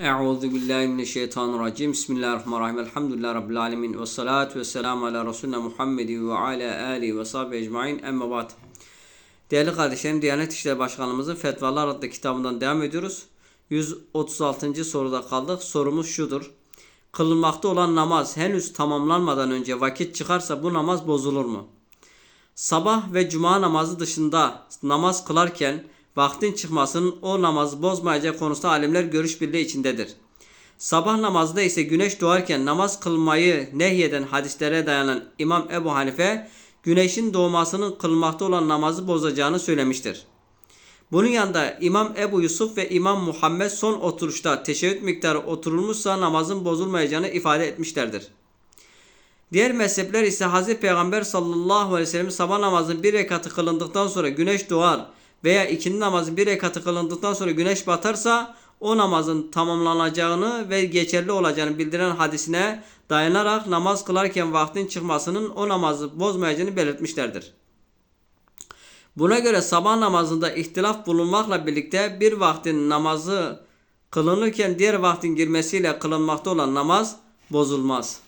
Euzu billahi mineşşeytanirracim. Bismillahirrahmanirrahim. Elhamdülillahi rabbil alamin ve salatu vesselamü ala resulina Muhammedi ve ala alihi ve sahbihi ecmaîn. Amma ba'd. Değerli kardeşlerim, Diyanet İşleri Başkanımızın Fetvalar adlı kitabından devam ediyoruz. 136. soruda kaldık. Sorumuz şudur. Kılınmakta olan namaz henüz tamamlanmadan önce vakit çıkarsa bu namaz bozulur mu? Sabah ve cuma namazı dışında namaz kılarken vaktin çıkmasının o namazı bozmayacağı konusunda alimler görüş birliği içindedir. Sabah namazında ise güneş doğarken namaz kılmayı nehyeden hadislere dayanan İmam Ebu Hanife güneşin doğmasının kılmakta olan namazı bozacağını söylemiştir. Bunun yanında İmam Ebu Yusuf ve İmam Muhammed son oturuşta teşebbüt miktarı oturulmuşsa namazın bozulmayacağını ifade etmişlerdir. Diğer mezhepler ise Hz. Peygamber sallallahu aleyhi ve sellem sabah namazının bir rekatı kılındıktan sonra güneş doğar veya ikindi namazın bir rekatı kılındıktan sonra güneş batarsa o namazın tamamlanacağını ve geçerli olacağını bildiren hadisine dayanarak namaz kılarken vaktin çıkmasının o namazı bozmayacağını belirtmişlerdir. Buna göre sabah namazında ihtilaf bulunmakla birlikte bir vaktin namazı kılınırken diğer vaktin girmesiyle kılınmakta olan namaz bozulmaz.